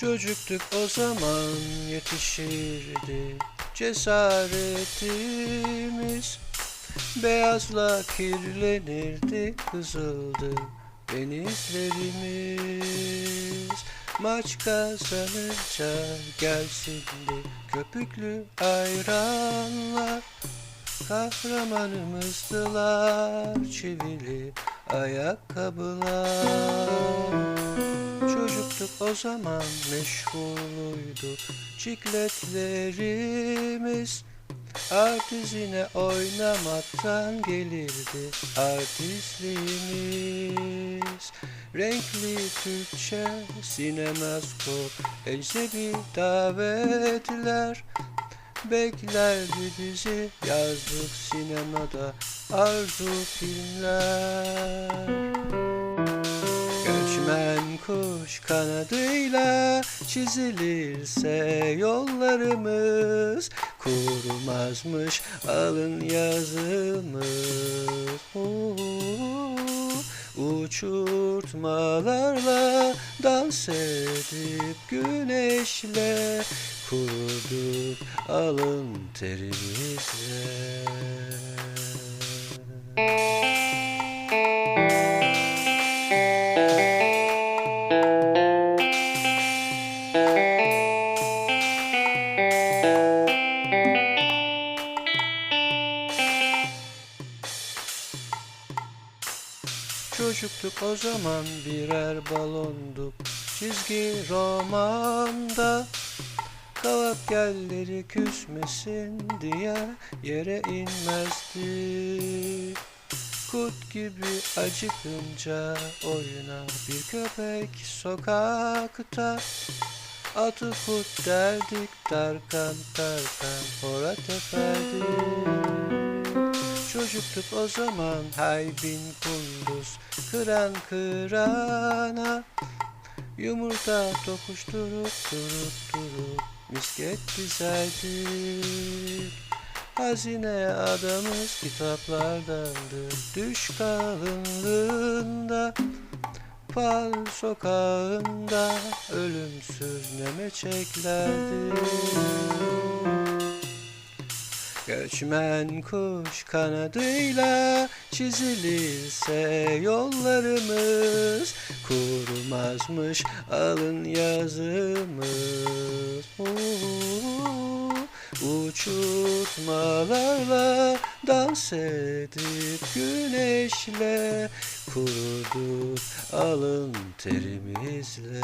Çocuktuk o zaman yetişirdi cesaretimiz. Beyazla kirlenirdi kızıldı denizlerimiz Maç kazanınca gelsin köpüklü ayranlar. Kahramanımızdılar çivili ayakkabılar Çocuktuk o zaman meşguluydu. Çikletlerimiz Artizine oynamaktan gelirdi. Artistliğimiz Renkli Türkçe sinemaskop ecnebi davetler Beklerdi bizi. Yazlık sinemada arzu filmler kuş kanadıyla çizilirse yollarımız Kurumazmış. Alın yazımız. Uçurtmalarla dans edip güneşle Kuruduk alın terimizle Çocuktuk o zaman birer balonduk. Çizgi romanda Kavak gelleri küsmesin diye yere inmezdi. Kurt gibi acıkınca oyuna bir köpek sokakta Atı kurt derdik Tarkan Tarkan Horat Efendi Çocuktuk o zaman. Hay bin kunduz Kıran kırana. Yumurta tokuşturup durup durup Misket dizerdik Hazine adamız kitaplardandı Düş kalınlığında Fal sokağında. Ölümsüz neme çeklerdi Göçmen kuş kanadıyla çizilirse yollarımız Kurumazmış alın yazımız. Oo, Uçurtmalarla dans edip güneşle Kuruduk alın terimizle